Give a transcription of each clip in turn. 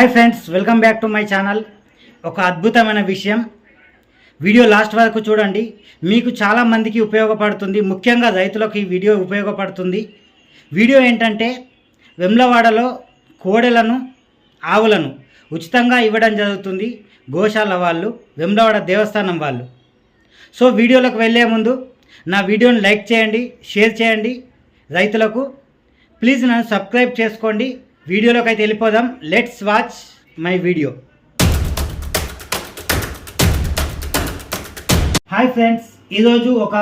Hi friends welcome back to my channel ఒక అద్భుతమైన విషయం. వీడియో లాస్ట్ వరకు చూడండి. మీకు చాలామందికి ఉపయోగపడుతుంది. ముఖ్యంగా రైతులకు ఈ వీడియో ఉపయోగపడుతుంది. వీడియో ఏంటంటే వెమ్లవాడలో కోడెలను ఆవులను ఉచితంగా ఇవ్వడం జరుగుతుంది. గోశాల వాళ్ళు వెమ్లవాడ దేవస్థానం వాళ్ళు. సో వీడియోలకు వెళ్ళే ముందు నా వీడియోని లైక్ చేయండి షేర్ చేయండి రైతులకు. ప్లీజ్ నన్ను సబ్స్క్రైబ్ చేసుకోండి. వీడియోలోకి అయితే వెళ్ళిపోదాం. Let's watch my video hi friends ఈరోజు ఒక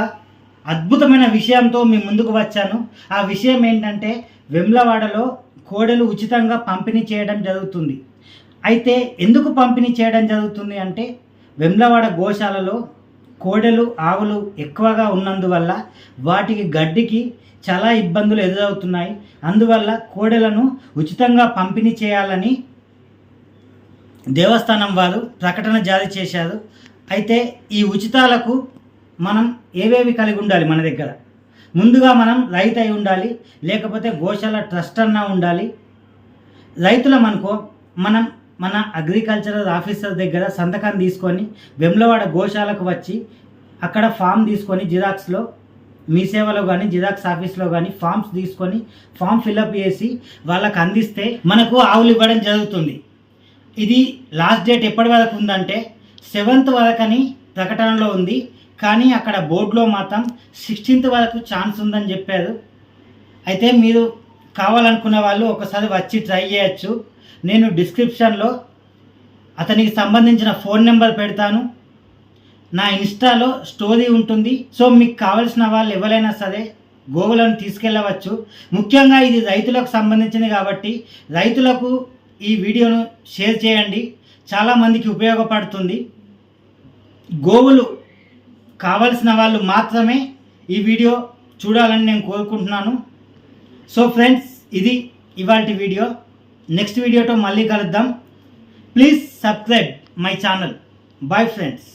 అద్భుతమైన విషయంతో మీ ముందుకు వచ్చాను. ఆ విషయం ఏంటంటే వెమ్లవాడలో కోడలు ఉచితంగా పంపిణీ చేయడం జరుగుతుంది. అయితే ఎందుకు పంపిణీ చేయడం జరుగుతుంది అంటే వెమ్లవాడ గోశాలలో కోడెలు ఆవులు ఎక్కువగా ఉన్నందువల్ల వాటికి గడ్డికి చాలా ఇబ్బందులు ఎదురవుతున్నాయి. అందువల్ల కోడెలను ఉచితంగా పంపిణీ చేయాలని దేవస్థానం వారు ప్రకటన జారీ చేశారు. అయితే ఈ ఉచితాలకు మనం ఏవేవి కలిగి ఉండాలి మన దగ్గర? ముందుగా మనం రైతు అయి ఉండాలి లేకపోతే గోశాల ట్రస్ట్ అన్నా ఉండాలి. రైతులం అనుకో మనం మన అగ్రికల్చరల్ ఆఫీసర్ దగ్గర సంతకం తీసుకొని వెమ్లవాడ గోశాలకు వచ్చి అక్కడ ఫామ్ తీసుకొని జిరాక్స్లో మీ సేవలో కానీ జిరాక్స్ ఆఫీస్లో కానీ ఫామ్స్ తీసుకొని ఫామ్ ఫిలప్ చేసి వాళ్ళకి అందిస్తే మనకు ఆవులు ఇవ్వడం జరుగుతుంది. ఇది లాస్ట్ డేట్ ఎప్పటి వరకు ఉందంటే సెవెంత్ వరకని ప్రకటనలో ఉంది. కానీ అక్కడ బోర్డులో మాత్రం సిక్స్టీన్త్ వరకు ఛాన్స్ ఉందని చెప్పారు. అయితే మీరు కావాలనుకున్న వాళ్ళు ఒకసారి వచ్చి ట్రై చేయొచ్చు. నేను డిస్క్రిప్షన్లో అతనికి సంబంధించిన ఫోన్ నెంబర్ పెడతాను. నా ఇన్స్టాలో స్టోరీ ఉంటుంది. సో మీకు కావలసిన వాళ్ళు ఎవరైనా సరే గోవులను తీసుకెళ్ళవచ్చు. ముఖ్యంగా ఇది రైతులకు సంబంధించింది కాబట్టి రైతులకు ఈ వీడియోను షేర్ చేయండి. చాలామందికి ఉపయోగపడుతుంది. గోవులు కావలసిన వాళ్ళు మాత్రమే ఈ వీడియో చూడాలని నేను కోరుకుంటున్నాను. సో ఫ్రెండ్స్ ఇది ఇవాళ వీడియో. నెక్స్ట్ వీడియోతో మళ్ళీ కలుద్దాం. Please subscribe my channel bye friends